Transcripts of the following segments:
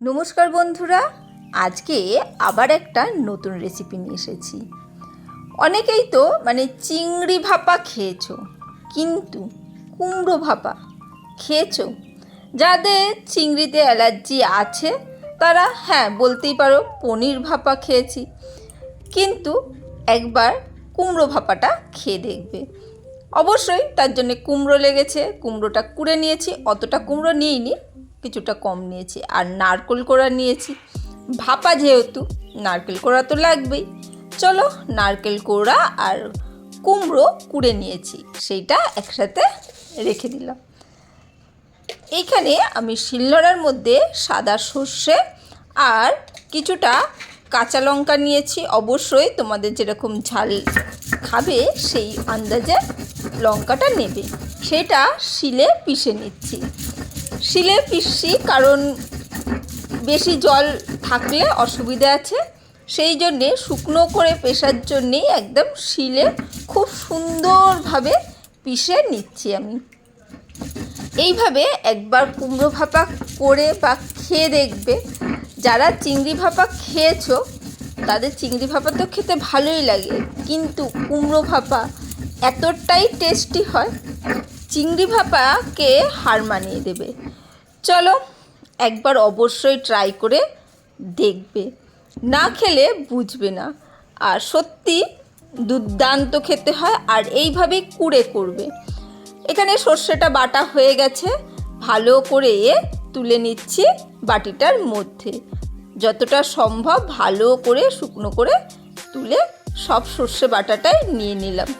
নমস্কার বন্ধুরা, আজকে আবার একটা নতুন রেসিপি নিয়ে এসেছি। অনেকেই তো মানে চিংড়ি ভাপা খেয়েছো, কিন্তু কুমড়ো ভাপা খেয়েছো? যাদের চিংড়িতে অ্যালার্জি আছে, তারা হ্যাঁ বলতেই পারো পনির ভাপা খেয়েছি, কিন্তু একবার কুমড়ো ভাপাটা খেয়ে দেখবে। অবশ্যই তার জন্য কুমড়ো লেগেছে, কুমড়োটা কুড়ে নিয়েছি, অতটা কুমড়ো নিইনি কিছুটা কম নিয়েছি আর নারকেল কোড়া নিয়েছি। ভাপা যেহেতু, নারকেল কোড়া তো লাগবেই। চলো নারকেল কোড়া আর কুমড়ো কুড়ে নিয়েছি, সেইটা একসাথে রেখে দিলাম। এইখানে আমি শিলনোড়ার মধ্যে সাদা সর্ষে আর কিছুটা কাঁচা লঙ্কা নিয়েছি। অবশ্যই তোমাদের যেরকম ঝাল খাবে সেই আন্দাজে লঙ্কাটা নেবে। সেটা শিলে পিষে নিচ্ছি। শিলে পিসছি, কারণ বেশি জল থাকলে অসুবিধা আছে। সেই জন্যে শুকনো করে পেশার জন্যেই একদম শিলে খুব সুন্দরভাবে পিষে নিচ্ছি আমি। এইভাবে একবার কুমড়ো ভাপা করে বা খেয়ে দেখবে। যারা চিংড়ি ভাপা খেয়েছো, তাদের চিংড়ি ভাপা তো খেতে ভালোই লাগে। কিন্তু কুমড়ো ভাপা এতটাই টেস্টি হয় চিংড়ি ভাপাকে হার মানিয়ে দেবে। চলো একবার অবশ্যই ট্রাই করে দেখবে। না খেলে বুঝবে না। আর সত্যি দুর্দান্ত খেতে হয় আর এইভাবেই কুড়ে করবে। এখানে সর্ষেটা বাটা হয়ে গেছে। ভালো করে তুলে নিচ্ছি বাটিটার মধ্যে। যতটা সম্ভব ভালো করে শুকনো করে তুলে সব সর্ষে বাটাটাই নিয়ে নিলাম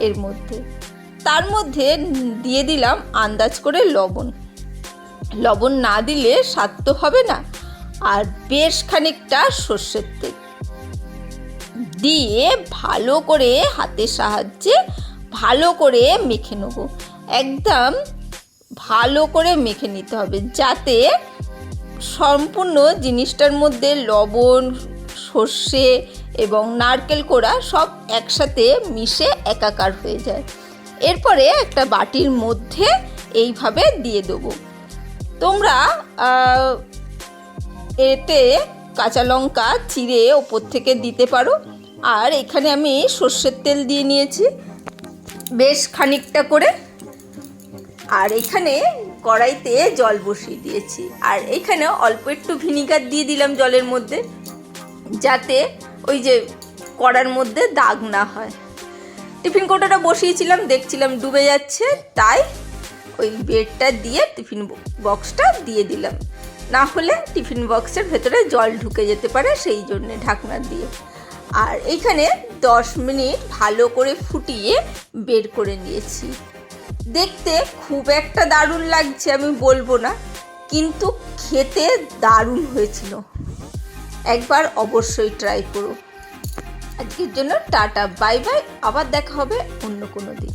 এর মধ্যে। তার মধ্যে দিয়ে দিলাম আন্দাজ করে লবণ। লবণ না দিলে স্বাদ তো হবে না। আর বেশ খানিকটা সর্ষের তেল। দিয়ে ভালো করে হাতের সাহায্যে ভালো করে মেখে নেব। একদম ভালো করে মেখে নিতে হবে যাতে সম্পূর্ণ জিনিসটার মধ্যে লবণ, সর্ষে এবং নারকেল কোড়া সব একসাথে মিশে একাকার হয়ে যায়। এরপরে একটা বাটির মধ্যে এইভাবে দিয়ে দেবো। তোমরা এতে কাঁচা লঙ্কা চিড়ে ওপর থেকে দিতে পারো। আর এখানে আমি সর্ষের তেল দিয়ে নিয়েছি বেশ খানিকটা করে। আর এখানে কড়াইতে জল বসিয়ে দিয়েছি। আর এখানে অল্প একটু ভিনিগার দিয়ে দিলাম জলের মধ্যে, যাতে ওই যে কড়ার মধ্যে দাগ না হয়। টিফিন কৌটোটা বসিয়েছিলাম, দেখছিলাম ডুবে যাচ্ছে, তাই ওই বেডটা দিয়ে টিফিন বক্সটা দিয়ে দিলাম। না হলে টিফিন বক্সের ভেতরে জল ঢুকে যেতে পারে, সেই জন্যে ঢাকনা দিয়ে। আর এইখানে দশ মিনিট ভালো করে ফুটিয়ে বের করে নিয়েছি। দেখতে খুব একটা দারুণ লাগছে, আমি বলব না, কিন্তু খেতে দারুণ হয়েছিল। একবার অবশ্যই ট্রাই করো। আজকের জন্য টাটা বাই বাই আবার দেখা হবে অন্য কোনো দিন।